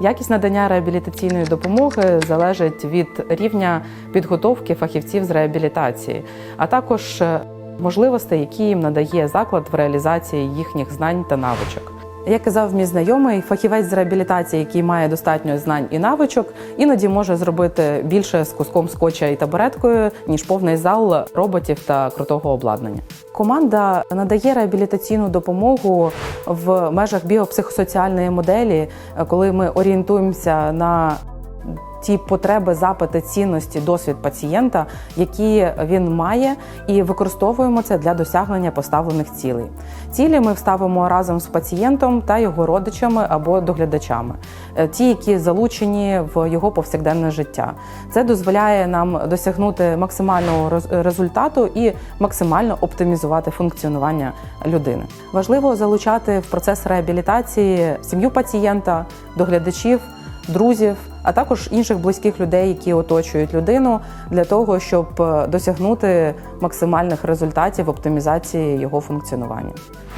Якість надання реабілітаційної допомоги залежить від рівня підготовки фахівців з реабілітації, а також е, можливостей, які їм надає заклад в реалізації їхніх знань та навичок. Як казав мій знайомий, фахівець з реабілітації, який має достатньо знань і навичок, іноді може зробити більше з куском скотча і табуреткою, ніж повний зал роботів та крутого обладнання. Команда надає реабілітаційну допомогу в межах біопсихосоціальної моделі, коли ми орієнтуємося на ті потреби, запити, цінності, досвід пацієнта, які він має, і використовуємо це для досягнення поставлених цілей. Цілі ми вставимо разом з пацієнтом та його родичами або доглядачами, Е, ті, які залучені в його повсякденне життя. Це дозволяє нам досягнути максимального результату і максимально оптимізувати функціонування людини. Важливо залучати в процес реабілітації сім'ю пацієнта, доглядачів друзів, а також інших близьких людей, які оточують людину, для того, щоб е, досягнути максимальних результатів оптимізації його функціонування.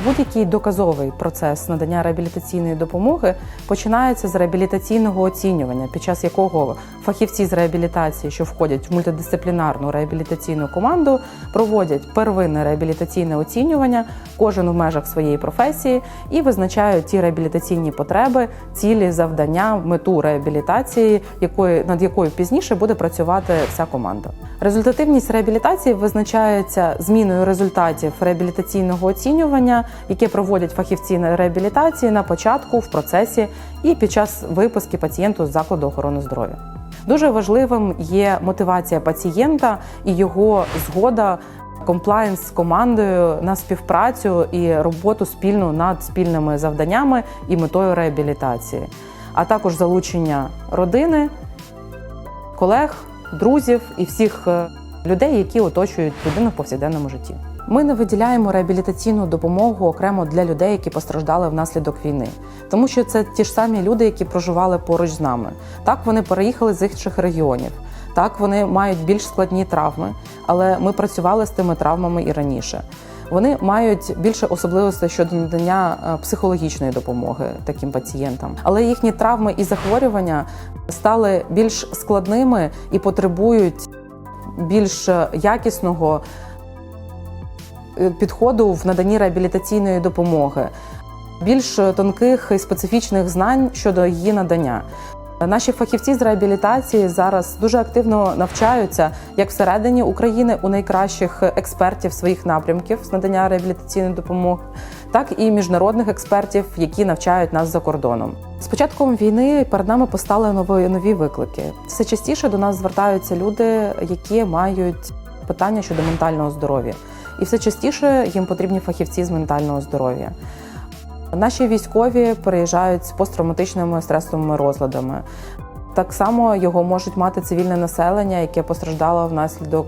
Будь-який доказовий процес надання реабілітаційної допомоги починається з реабілітаційного оцінювання, під час якого фахівці з реабілітації, що входять в мультидисциплінарну реабілітаційну команду, проводять первинне реабілітаційне оцінювання, кожен в межах своєї професії, і визначають ті реабілітаційні потреби, цілі, завдання, мету реабілітації, якої над якою пізніше буде працювати вся команда. Результативність реабілітації визначається зміною результатів реабілітаційного оцінювання, яке проводять фахівці на реабілітації на початку, в процесі і під час виписки пацієнту з закладу охорони здоров'я. Дуже важливим є мотивація пацієнта і його згода. Комплаєнс з командою на співпрацю і роботу спільну над спільними завданнями і метою реабілітації, а також залучення родини, колег, друзів і всіх е, людей, які оточують людину в повсякденному житті. Ми не виділяємо реабілітаційну допомогу окремо для людей, які постраждали внаслідок війни, тому що це ті ж самі люди, які проживали поруч з нами. Так вони переїхали з інших регіонів. Так вони мають більш складні травми, але ми працювали з тими травмами і раніше. Вони мають більше особливостей щодо надання е, психологічної допомоги таким пацієнтам, але їхні травми і захворювання стали більш складними і потребують більш якісного е, підходу в наданні реабілітаційної допомоги, більш тонких і специфічних знань щодо її надання. Наші фахівці з реабілітації зараз дуже активно навчаються як всередині України у найкращих експертів своїх напрямків з надання реабілітаційної допомоги, так і міжнародних експертів, які навчають нас за кордоном. З початком війни перед нами постали нові нові виклики. Все частіше до нас звертаються люди, які мають питання щодо ментального здоров'я, і все частіше їм потрібні фахівці з ментального здоров'я. Наші військові переїжджають з посттравматичними стресовими розладами. Так само його можуть мати цивільне населення, яке постраждало внаслідок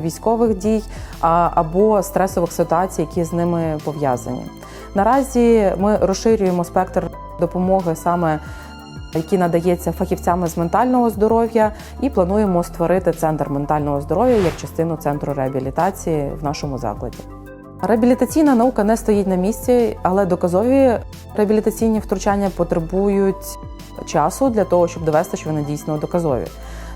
військових дій або стресових ситуацій, які з ними пов'язані. Наразі ми розширюємо спектр допомоги саме. Який надається фахівцями з ментального здоров'я, і плануємо створити центр ментального здоров'я як частину центру реабілітації в нашому закладі. Реабілітаційна наука не стоїть на місці, але доказові реабілітаційні втручання потребують часу для того, щоб довести, що вони дійсно доказові.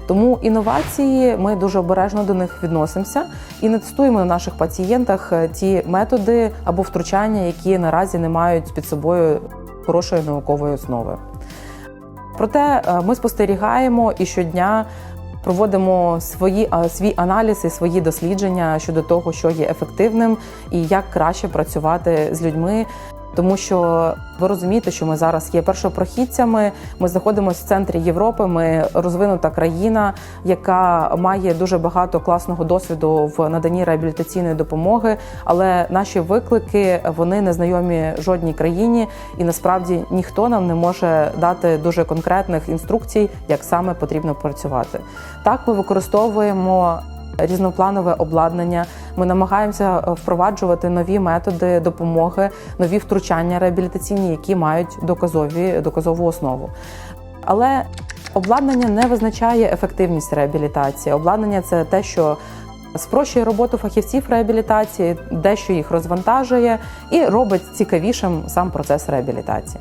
Тому інновації ми дуже обережно до них відносимося і не тестуємо на наших пацієнтах е, ті методи або втручання, які наразі не мають під собою хорошої наукової основи. Проте е, ми спостерігаємо і щодня проводимо свої свій аналіз і свої дослідження щодо того, що є ефективним і як краще працювати з людьми. Тому що ви розумієте, що ми зараз є першопрохідцями. Ми знаходимося в центрі Європи. Ми розвинута країна, яка має дуже багато класного досвіду в наданні реабілітаційної допомоги. Але наші виклики вони не знайомі жодній країні, і насправді ніхто нам не може дати дуже конкретних інструкцій, як саме потрібно працювати. Так, ми використовуємо різнопланове обладнання. Ми намагаємося е, впроваджувати нові методи допомоги, нові втручання реабілітаційні, які мають доказові доказову основу. Але обладнання не визначає ефективність реабілітації. Обладнання це те, що спрощує роботу фахівців реабілітації, дещо їх розвантажує і робить цікавішим сам процес реабілітації.